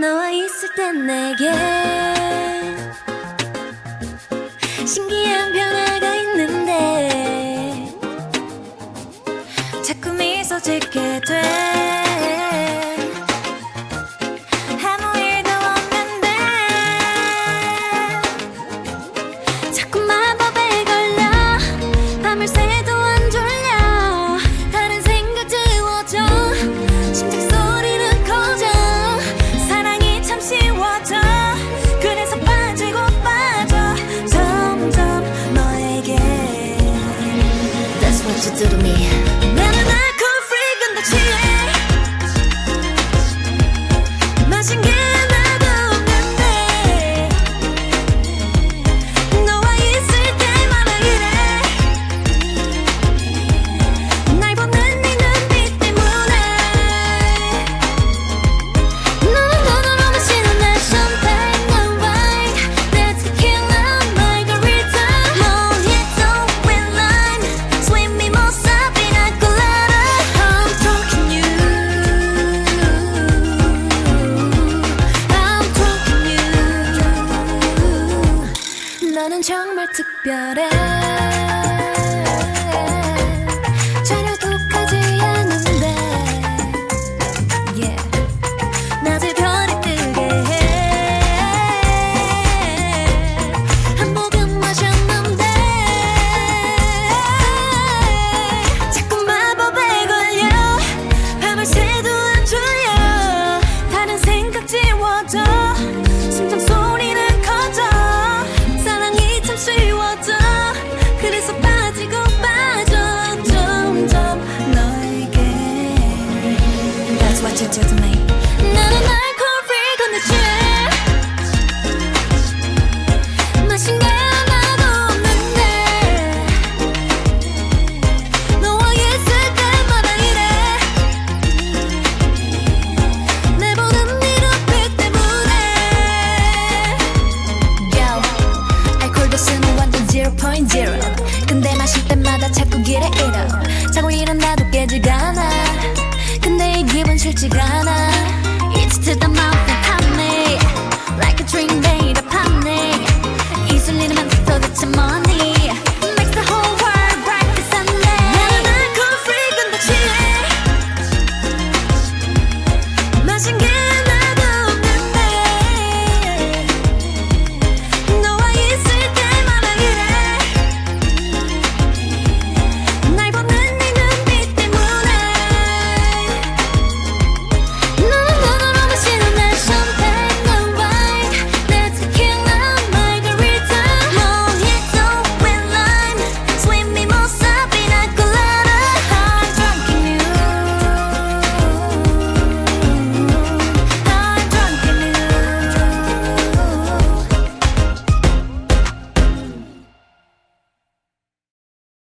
너와 있을 땐 내게 신기한 변화가 있는데 자꾸 미소 짓게 돼 to do to me. 정말 특별해 To me. 나는 알코올 free 건데 취해 마신 게 하나도 없는데. 너와 있을 때마다 이래. 내 보는 네 눈빛 때문에. Yo, 알코올 도수는 완전 0.0 근데 마실 때마다 자꾸 길에 잃어 자고 일어나도 깨지가 않아 기분 싫지가 않아. It's to the mouth and pop me Like a dream made of pop me 이 술리는 맘속 도대체 뭐니? Makes the whole world bright this Sunday 마신 게